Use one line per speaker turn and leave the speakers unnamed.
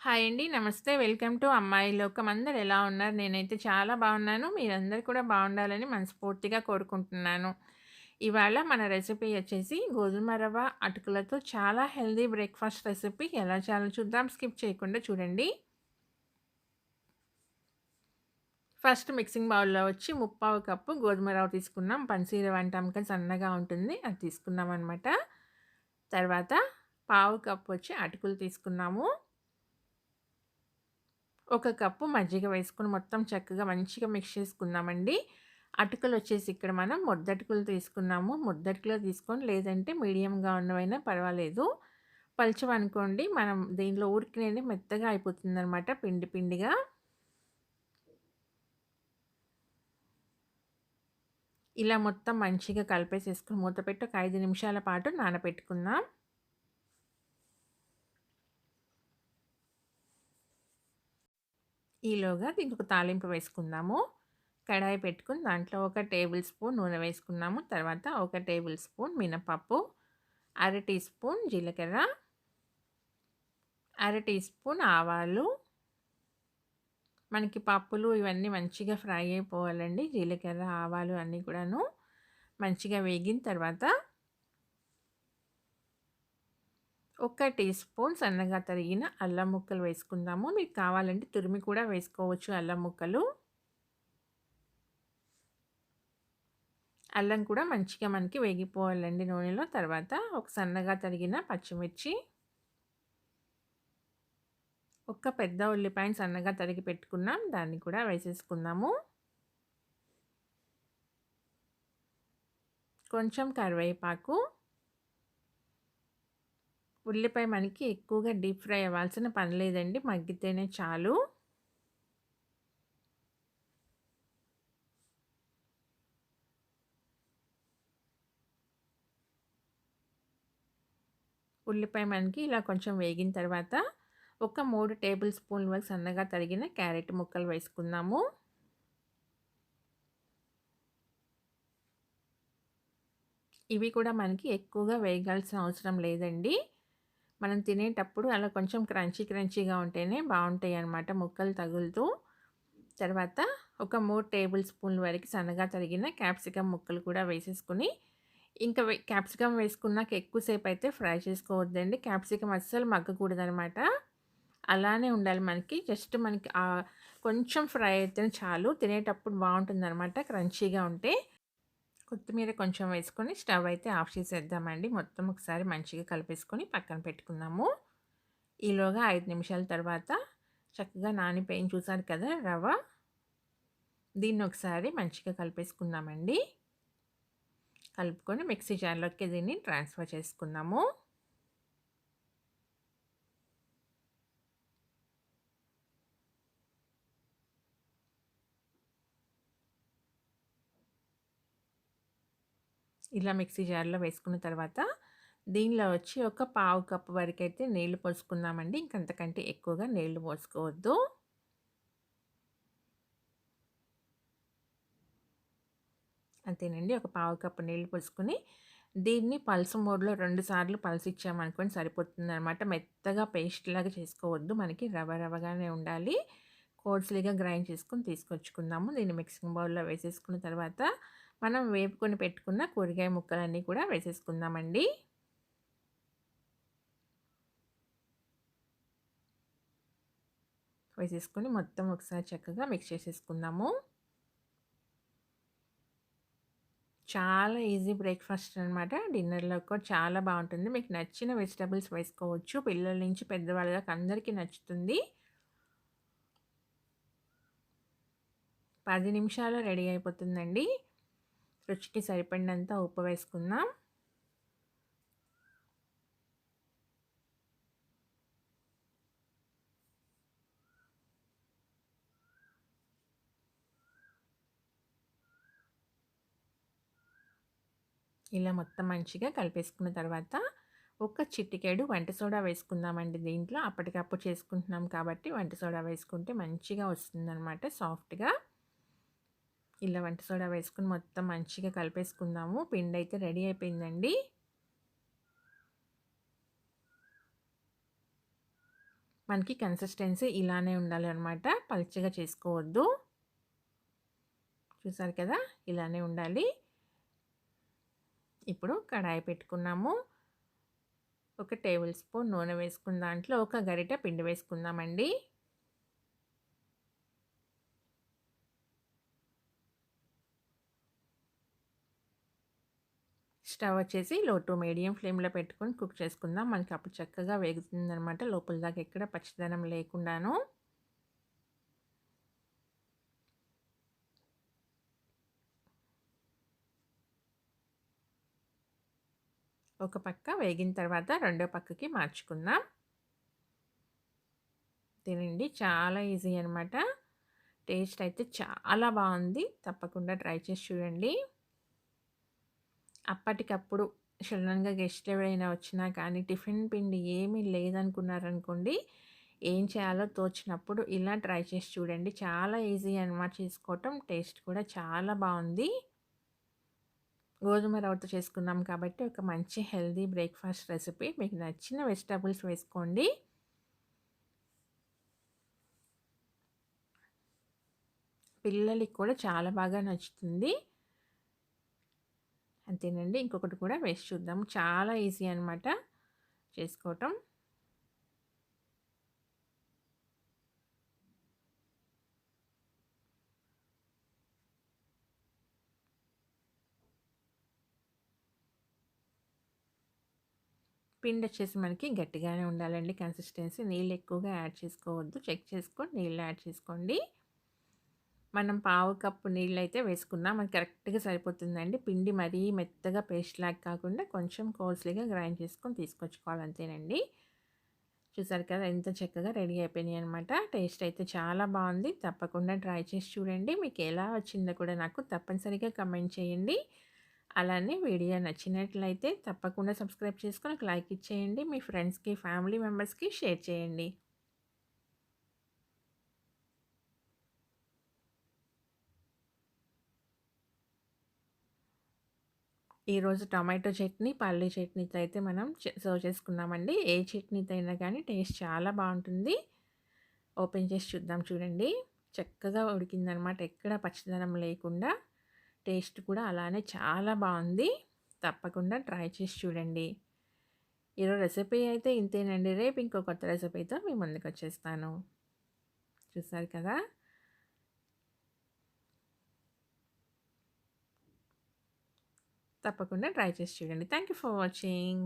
Hi అండి. నమస్తే. Welcome to అమ్మాయి లోకం. అందరు ఎలా ఉన్నారు? నేనైతే చాలా బాగున్నాను. మీరందరూ కూడా బాగుండాలని మనస్ఫూర్తిగా కోరుకుంటున్నాను. ఇవాళ మన రెసిపీ వచ్చేసి గోధుమ రవ్వ అటుకులతో చాలా హెల్దీ బ్రేక్‌ఫాస్ట్ రెసిపీ ఎలా చాలా చూద్దాం. స్కిప్ చేయకుండా చూడండి. ఫస్ట్ మిక్సింగ్ బౌల్‌లో వచ్చి ముప్పావు కప్పు గోధుమ రవ్వ తీసుకున్నాం. పంచదార రవ్వ సన్నగా ఉంటుంది. అది తీసుకున్నాం అనమాట తర్వాత పావు కప్పు వచ్చి అటుకులు తీసుకున్నాము. ఒక కప్పు మజ్జిగ వేసుకొని మొత్తం చక్కగా మంచిగా మిక్స్ చేసుకుందామండి. అటుకులు వచ్చేసి ఇక్కడ మనం ముద్దటుకులు తీసుకున్నాము. ముద్దటుకులు తీసుకొని లేదంటే మీడియంగా ఉన్నవైనా పర్వాలేదు. పలచమనుకోండి మనం దీనిలో ఊరికినే మెత్తగా అయిపోతుందనమాట పిండి పిండిగా. ఇలా మొత్తం మంచిగా కలిపేసేసుకొని మూత పెట్టి ఒక ఐదు నిమిషాల పాటు నానబెట్టుకుందాం. ఈలోగా దీనికి ఒక తాలింపు వేసుకుందాము. కడాయి పెట్టుకుని దాంట్లో ఒక టేబుల్ స్పూన్ నూనె వేసుకున్నాము. తర్వాత ఒక టేబుల్ స్పూన్ మినపప్పు, అర టీ స్పూన్ జీలకర్ర, అర టీ స్పూన్ ఆవాలు. మనకి పప్పులు ఇవన్నీ మంచిగా ఫ్రై అయిపోవాలండి. జీలకర్ర, ఆవాలు అన్నీ కూడాను మంచిగా వేగిన తర్వాత ఒక టీ స్పూన్ సన్నగా తరిగిన అల్లం ముక్కలు వేసుకుందాము. మీకు కావాలంటే తురిమి కూడా వేసుకోవచ్చు అల్లం ముక్కలు. అల్లం కూడా మంచిగా మనకి వేగిపోవాలండి నూనెలో. తర్వాత ఒక సన్నగా తరిగిన పచ్చిమిర్చి. ఒక పెద్ద ఉల్లిపాయని సన్నగా తరిగి పెట్టుకున్నాం. దాన్ని కూడా వేసేసుకుందాము. కొంచెం కరివేపాకు. ఉల్లిపాయ మనకి ఎక్కువగా డీప్ ఫ్రై అవ్వాల్సిన పని లేదండి. మగ్గితేనే చాలు. ఉల్లిపాయ మనకి ఇలా కొంచెం వేగిన తర్వాత ఒక మూడు టేబుల్ స్పూన్ల వరకు సన్నగా తరిగిన క్యారెట్ ముక్కలు వేసుకుందాము. ఇవి కూడా మనకి ఎక్కువగా వేగాల్సిన అవసరం లేదండి. మనం తినేటప్పుడు అలా కొంచెం క్రంచీ క్రంచీగా ఉంటేనే బాగుంటాయి అన్నమాట ముక్కలు తగులుతూ. తర్వాత ఒక మూడు టేబుల్ స్పూన్ల వరకు సన్నగా తరిగిన క్యాప్సికమ్ ముక్కలు కూడా వేసేసుకొని ఇంకా క్యాప్సికమ్ వేసుకున్నాక ఎక్కువసేపు అయితే ఫ్రై చేసుకోవద్దండి. క్యాప్సికమ్ అస్సలు మగ్గకూడదనమాట. అలానే ఉండాలి మనకి. జస్ట్ మనకి కొంచెం ఫ్రై అయితే చాలు. తినేటప్పుడు బావుంటుందనమాట క్రంచీగా ఉంటే. కొత్తిమీర కొంచెం వేసుకొని స్టవ్ అయితే ఆఫ్ చేసేద్దామండి. మొత్తం ఒకసారి మంచిగా కలిపేసుకొని పక్కన పెట్టుకుందాము. ఈలోగా ఐదు నిమిషాల తర్వాత చక్కగా నానిపోయింది చూసారు కదా రవ్వ. దీన్ని ఒకసారి మంచిగా కలిపేసుకుందామండి. కలుపుకొని మిక్సీ జార్‌లోకి దీన్ని ట్రాన్స్‌ఫర్ చేసుకుందాము. ఇలా మిక్సీ జార్‌లో వేసుకున్న తర్వాత దీనిలో వచ్చి ఒక పావు కప్పు వరకైతే నీళ్ళు పోసుకుందామండి. ఇంకంతకంటే ఎక్కువగా నీళ్ళు పోసుకోవద్దు. అంతేనండి. ఒక పావు కప్పు నీళ్ళు పోసుకొని దీన్ని పల్స్ మోడ్‌లో రెండు సార్లు సరిపోతుంది సరిపోతుందనమాట. మెత్తగా పేస్ట్‌లాగా చేసుకోవద్దు. మనకి రవ రవగానే ఉండాలి. కోర్స్‌లీగా గ్రైండ్ చేసుకొని తీసుకొచ్చుకుందాము. దీన్ని మిక్సింగ్ బౌల్‌లో వేసేసుకున్న తర్వాత మనం వేపుకొని పెట్టుకున్న కూరగాయ ముక్కలన్నీ కూడా వేసేసుకుందామండి. వేసేసుకొని మొత్తం ఒకసారి చక్కగా మిక్స్ చేసేసుకుందాము. చాలా ఈజీ బ్రేక్‌ఫాస్ట్ అనమాట. డిన్నర్‌లో కూడా చాలా బాగుంటుంది మీకు నచ్చిన వెజిటబుల్స్ వేసుకోవచ్చు. పిల్లల నుంచి పెద్దవాళ్ళ దాకా అందరికీ నచ్చుతుంది. పది నిమిషాల్లో రెడీ అయిపోతుందండి. రుచికి సరిపడినంత ఉప్పు వేసుకుందాం. ఇలా మొత్తం మంచిగా కలిపేసుకున్న తర్వాత ఒక చిట్టికేడు వంట సోడా వేసుకుందామండి దీంట్లో. అప్పటికప్పుడు చేసుకుంటున్నాం కాబట్టి వంట సోడా వేసుకుంటే మంచిగా వస్తుందనమాట సాఫ్ట్‌గా. ఇలా వంట సోడా వేసుకుని మొత్తం మంచిగా కలిపేసుకుందాము. పిండి అయితే రెడీ అయిపోయిందండి. మనకి కన్సిస్టెన్సీ ఇలానే ఉండాలి అనమాట పల్చగా చేసుకోవద్దు. చూసారు కదా! ఇలానే ఉండాలి. ఇప్పుడు కడాయి పెట్టుకున్నాము. ఒక టేబుల్ స్పూన్ నూనె వేసుకున్న దాంట్లో ఒక గరిటె పిండి వేసుకుందామండి. స్టవ్ వచ్చేసి లో టు మీడియం ఫ్లేమ్‌లో పెట్టుకొని కుక్ చేసుకుందాం. మనకి అప్పుడు చక్కగా వేగుతుందనమాట. లోపల దాకా ఎక్కడ పచ్చదనం లేకుండాను. ఒక పక్క వేగిన తర్వాత రెండో పక్కకి మార్చుకుందాం. తినండి చాలా ఈజీ అనమాట. టేస్ట్ అయితే చాలా బాగుంది తప్పకుండా ట్రై చేసి చూడండి. అప్పటికప్పుడు సడన్‌గా గెస్ట్ ఎవరైనా వచ్చినా కానీ టిఫిన్ పిండి ఏమీ లేదనుకున్నారనుకోండి, ఏం చేయాలో తోచినప్పుడు ఇలా ట్రై చేసి చూడండి. చాలా ఈజీ అనమాట చేసుకోవటం. టేస్ట్ కూడా చాలా బాగుంది గోధుమ రవ్వతో చేసుకున్నాం కాబట్టి ఒక మంచి హెల్దీ బ్రేక్‌ఫాస్ట్ రెసిపీ. మీకు నచ్చిన వెజిటబుల్స్ వేసుకోండి. పిల్లలకి కూడా చాలా బాగా నచ్చుతుంది. అంతేనండి. ఇంకొకటి కూడా వేసి చూద్దాం. చాలా ఈజీ అనమాట చేసుకోవటం. పిండి వచ్చేసి మనకి గట్టిగానే ఉండాలండి కన్సిస్టెన్సీ. నీళ్ళు ఎక్కువగా యాడ్ చేసుకోవద్దు. చెక్ చేసుకొని నీళ్ళు యాడ్ చేసుకోండి. మనం పావు కప్పు నీళ్ళు అయితే వేసుకున్నాం. అది కరెక్ట్‌గా సరిపోతుందండి. పిండి మరీ మెత్తగా పేస్ట్‌లాగా కాకుండా కొంచెం కోర్స్‌లీగా గ్రైండ్ చేసుకొని తీసుకొచ్చుకోవాలి అంతేనండి. చూసారు కదా! ఎంత చక్కగా రెడీ అయిపోయినాయి అనమాట. టేస్ట్ అయితే చాలా బాగుంది తప్పకుండా ట్రై చేసి చూడండి. మీకు ఎలా వచ్చిందో కూడా నాకు తప్పనిసరిగా కమెంట్ చేయండి. అలానే వీడియో నచ్చినట్లయితే తప్పకుండా సబ్స్క్రైబ్ చేసుకొని ఒక లైక్ ఇచ్చేయండి. మీ ఫ్రెండ్స్‌కి, ఫ్యామిలీ మెంబర్స్‌కి షేర్ చేయండి. ఈరోజు టమాటో చట్నీ, పల్లీ చట్నీతో అయితే మనం సర్వ్ చేసుకున్నామండి. ఏ చట్నీతో అయినా కానీ టేస్ట్ చాలా బాగుంటుంది ఓపెన్ చేసి చూద్దాం చూడండి. చక్కగా ఉడికిందనమాట. ఎక్కడ పచ్చదనం లేకుండా. టేస్ట్ కూడా అలానే చాలా బాగుంది తప్పకుండా ట్రై చేసి చూడండి. ఈరోజు రెసిపీ అయితే ఇంతేనండి. రేపు ఇంకో కొత్త రెసిపీతో మీ ముందుకొచ్చేస్తాను. చూసారు కదా! తప్పకుండా ట్రై చేసి చూడండి. Thank you for watching.